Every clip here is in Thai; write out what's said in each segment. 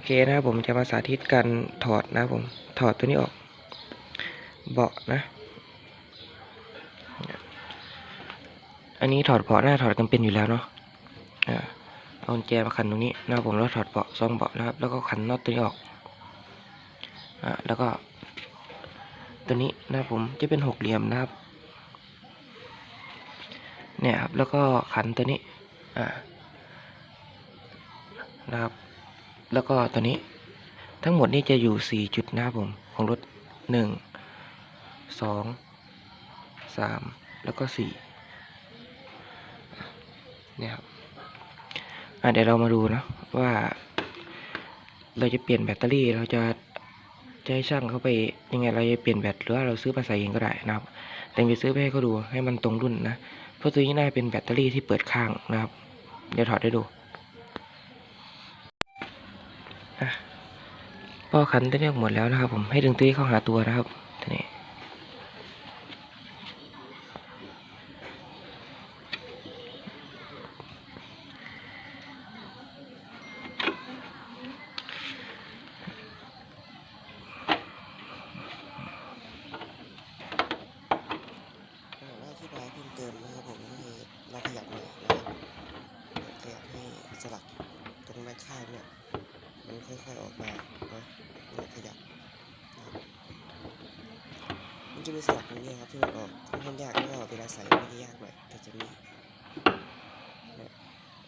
อเคนะครับผมจะมาสาธิตการถอดนะผมถอดตัวนี้ออก เบาะนะ อันนี้ถอดเบาะหน้าถอดกันเป็นอยู่แล้วเนาะอ่าเอากุญแจมาขันตรงนี้นะครับผมแล้วถอดเบาะซองเบาะนะครับ แล้วก็ขันน็อตตัวนี้ออกอ่าแล้วก็ ตัวนี้นะครับผมจะเป็นหกเหลี่ยมนะครับ เนี่ยครับแล้วก็ขันตัวนี้อ่านะครับ แล้วก็ตัวนี้ทั้งหมดนี่จะอยู่สี่จุดนะครับผม ของรถหนึ่งสองสามแล้วก็สี่เนี่ยครับเดี๋ยวเรามาดูนะว่า เราจะเปลี่ยนแบตเตอรี่เราจะจะให้ช่างเขาไปยังไงเราจะเปลี่ยนแบตหรือว่าเราซื้อมาใส่เองก็ได้นะครับ แต่ไปซื้อไปให้เขาดูให้มันตรงรุ่นนะเพราะตัวนี้น่าจะเป็นแบตเตอรี่ที่เปิดข้างนะครับ เดี๋ยวถอดให้ดูอะ พอขันตัวนี้อกหมดแล้วนะครับ ผมให้ดึงตุ้ยเข้าหาตัวนะครับทีนี้ เราอธิบายเพิ่มเติมนะครับผมก็คือเราขยับหน่อยนะครับขยับให้สลักตรงด้านข้างเนี่ยมัน ค่อยๆออกมานะเนี่ยขยับมันจะมีสลักตรงนี้ครับที่มันออกค่อนข้างยากก็เวลาใส่ไม่ได้ยากหน่อยแต่จะมีเนี่ย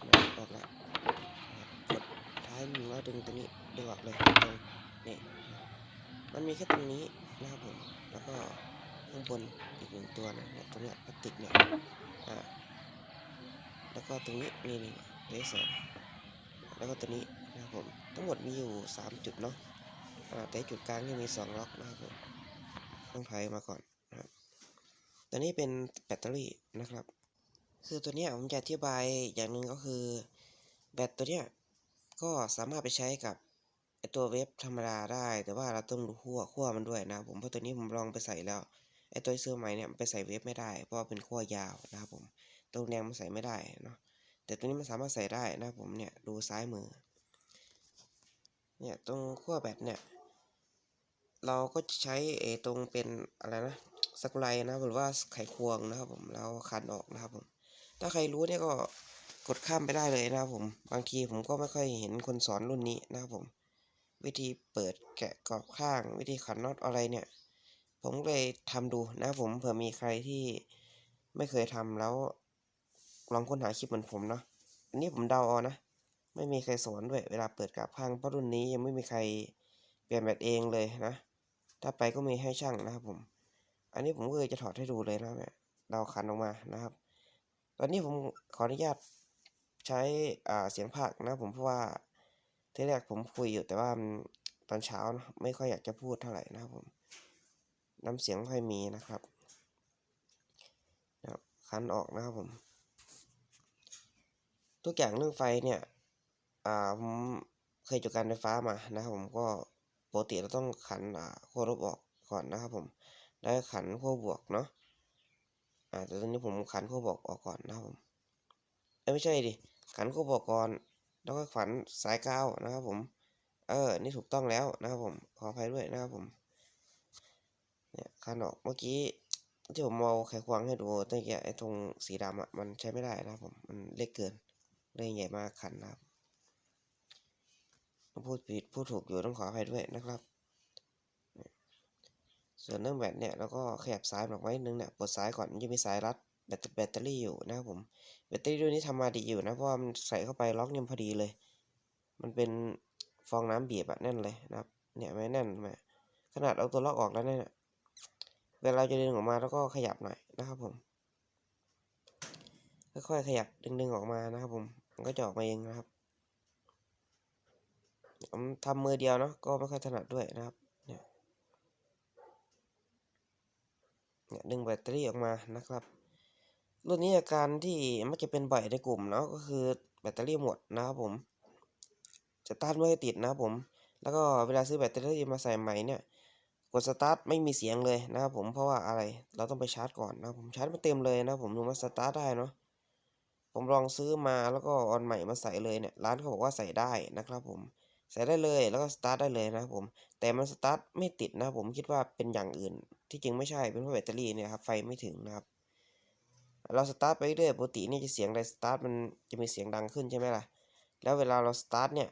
เนี่ยออกแล้วนะครับกดท้ายหนึ่งแล้วดึงตรงนี้ดึงออกเลยตรงนี่มันมีแค่ตรงนี้นะครับผมแล้วก็ข้างบนอีกหนึ่งตัวนะเนี่ยตรงนี้พลาสติกเนี่ยอ่าแล้วก็ตรงนี้นี่นี่เลสองแล้วก็ตัวนี้ ทั้งหมดมีอยู่สามจุดเนาะแต่จุดกลางยังมีสองล็อกนะครับผมต้องไถมาก่อนนะครับตัวนี้เป็นแบตเตอรี่นะครับ คือตัวนี้ผมจะอธิบายอย่างหนึ่งก็คือ แบตตัวเนี้ยก็สามารถไปใช้กับตัวเวฟธรรมดาได้ แต่ว่าเราต้องดูขั้วขั้วมันด้วยนะผมเพราะตัวนี้ผมลองไปใส่แล้วไอตัวเสื้อไหม่เนี่ยไปใส่เวฟไม่ได้ เพราะเป็นขั้วยาวนะครับผมตรงแดงมันใส่ไม่ได้เนาะแต่ตัวนี้มันสามารถใส่ได้นะผมเนี่ยดูซ้ายมือ เนี่ยตรงขั้วแบตเนี่ย เราก็จะใช้เอตรงเป็นอะไรนะสกุไลนะหรือว่าไขควงนะครับผมแล้วคันออกนะครับผมถ้าใครรู้เนี่ยก็กดข้ามไปได้เลยนะครับผม บางทีผมก็ไม่ค่อยเห็นคนสอนรุ่นนี้นะครับผม วิธีเปิดแกะกรอบข้าง วิธีขันน็อตอะไรเนี่ย ผมเลยทำดูนะครับผมเผื่อมีใครที่ไม่เคยทำแล้วลองค้นหาคลิปเหมือนผมเนาะอันนี้ผมเดาเอานะ ไม่มีใครสอนด้วย เวลาเปิดกราบข้างเพราะรุ่นนี้ยังไม่มีใครเปลี่ยนแบตเองเลยนะ ถ้าไปก็มีให้ช่างนะครับผม อันนี้ผมก็เลยจะถอดให้ดูเลยนะเนี่ยเราขันออกมานะครับ ตอนนี้ผมขออนุญาตใช้อ่าเสียงภาคนะผมเพราะว่าที่แรกผมคุยอยู่แต่ว่าตอนเช้านะไม่ค่อยอยากจะพูดเท่าไหร่นะครับผมน้ำเสียงค่อยมีนะครับนะครับคันออกนะครับผม ทุกอย่างเรื่องไฟเนี่ย อ่าผมเคยจบการไฟฟ้ามานะครับผมก็ปกติเราต้องขันอ่าขั้วลบออกก่อนนะครับผมแล้วขันขั้วบวกเนาะอ่าแต่ตอนนี้ผมขันขั้วบวกออกก่อนนะครับผมเอ้ไม่ใช่ดิขันขั้วบวกก่อนแล้วก็ขันสายกาวนะครับผมเออ นี่ถูกต้องแล้วนะครับผม ขออภัยด้วยนะครับผม เนี่ยคันออก เมื่อกี้ที่ผมเอาไขควงให้ดูตั้งแต่ไอ้ตรงสีดำอะ มันใช้ไม่ได้นะครับผม มันเล็กเกิน เลยใหญ่มากคันนะครับ ต้องพูดผิดพูดถูกอยู่ต้องขออภัยด้วยนะครับ ส่วนเรื่องแบตเนี่ยเราก็ขยับซ้ายออกไว้นึงเนี่ยปลดซ้ายก่อนมันจะมีสายรัดแบตแบตเตอรี่อยู่นะครับผมแบตเตอรี่ด้วยนี้ทำมาดีอยู่นะเพราะว่ามันใส่เข้าไปล็อกเนี่ยพอดีเลย มันเป็นฟองน้ำบีบอะแน่นเลยนะครับ เนี่ยไม่แน่นไหมขนาดเอาตัวล็อกออกแล้วเนี่ยเวลาเราจะดึงออกมาแล้วก็ขยับหน่อยนะครับผมค่อยๆขยับดึงๆออกมานะครับผม มันก็จะออกมาเองนะครับ ผมทำมือเดียวเนาะก็ไม่ค่อยถนัดด้วยนะครับเนี่ยเนี่ยดึงแบตเตอรี่ออกมานะครับรุ่นนี้อาการที่มักจะเป็นบ่อยในกลุ่มเนาะก็คือแบตเตอรี่หมดนะครับผม จะต้านไม่ให้ติดนะครับผม แล้วก็เวลาซื้อแบตเตอรี่มาใส่ใหม่เนี่ยกดสตาร์ทไม่มีเสียงเลยนะครับผมเพราะว่าอะไรเราต้องไปชาร์จก่อนนะผมชาร์จมาเต็มเลยนะผมถึงมาสตาร์ทได้เนาะผมลองซื้อมาแล้วก็ออนใหม่มาใส่เลยเนี่ยร้านเขาบอกว่าใส่ได้นะครับผม ใส่ได้เลยแล้วก็สตาร์ทได้เลยนะครับผม แต่มันสตาร์ทไม่ติดนะครับผมคิดว่าเป็นอย่างอื่น ที่จริงไม่ใช่เป็นเพราะแบตเตอรี่เนี่ยครับไฟไม่ถึงนะครับ เราสตาร์ทไปเรื่อยปกตินี่จะเสียงไดสตาร์ทมันจะมีเสียงดังขึ้นใช่ไหมล่ะ แล้วเวลาเราสตาร์ทเนี่ย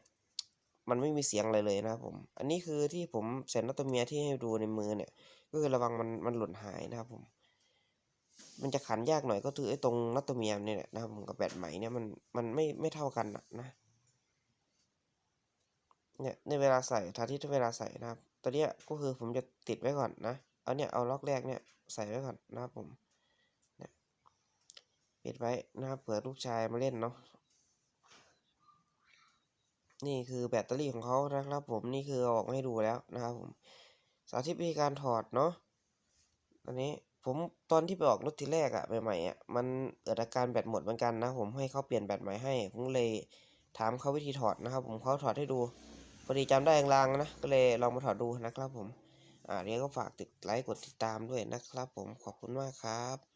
มันไม่มีเสียงอะไรเลยนะครับผม อันนี้คือที่ผมใส่น็อตตัวเมียที่ให้ดูในมือเนี่ย ก็คือระวังมันมันหล่นหายนะครับผม มันจะขันยากหน่อยก็คือไอ้ตรงน็อตตัวเมียเนี่ยนะครับผมกับแบตใหม่เนี่ยมันมันไม่ไม่เท่ากันนะ เนี่ยในเวลาใส่ทาที่เวลาใส่นะครับ ตัวเนี้ยก็คือผมจะติดไว้ก่อนนะ เอาเนี่ยเอาล็อกแรกเนี่ยใส่ไว้ก่อนนะครับผมเนี่ยปิดไว้นะครับเผื่อลูกชายมาเล่นเนาะ นี่คือแบตเตอรี่ของเขานะครับผม นี่คืออออกมาให้ดูแล้วนะครับผม สาธิตวิธีการถอดเนาะ อันนี้ผมตอนที่ไปออกรถทีแรกอะใหม่ๆอะมันเกิดอาการแบตหมดเหมือนกันนะ ผมให้เขาเปลี่ยนแบตใหม่ให้ ผมเลยถามเขาวิธีถอดนะครับ ผมเขาถอดให้ดู พอดีจำได้ลางนะ ก็เลยลองมาถอดดูนะครับผม อ่าเดี๋ยวก็ฝากติดไลค์กดติดตามด้วยนะครับผม ขอบคุณมากครับ